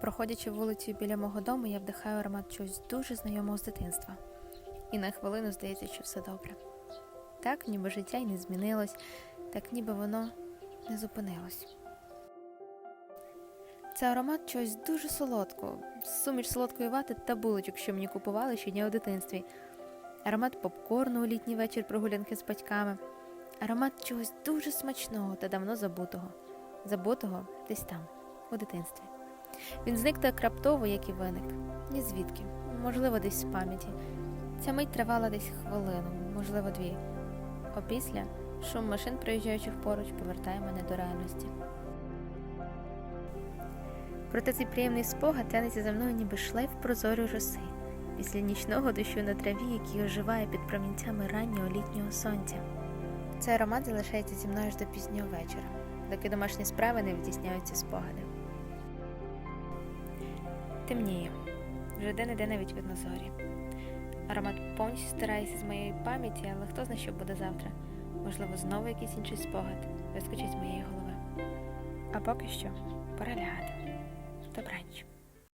Проходячи вулицею біля мого дому, я вдихаю аромат чогось дуже знайомого з дитинства. І на хвилину здається, що все добре. Так, ніби життя й не змінилось, так ніби воно не зупинилось. Це аромат чогось дуже солодкого, суміш солодкої вати та булочок, що мені купували щодня у дитинстві. Аромат попкорну у літній вечір прогулянки з батьками. Аромат чогось дуже смачного та давно забутого. Забутого десь там, у дитинстві. Він зник так раптово, як і виник. Ні звідки, можливо, десь з пам'яті. Ця мить тривала десь хвилину, можливо, дві. Опісля шум машин, проїжджаючих поруч, повертає мене до реальності. Проте цей приємний спогад тянеться за мною ніби шлейф прозорої роси, після нічного дощу на траві, який оживає під промінцями раннього літнього сонця. Цей аромат залишається зі мною аж до пізнього вечора, доки домашні справи не відтісняються спогади. Темніє. Вже де іде навіть видно зорі. Аромат повністю стирається з моєї пам'яті, але хто знає, що буде завтра. Можливо, знову якийсь інший спогад вискочить з моєї голови. А поки що пора лягати. Добраніч.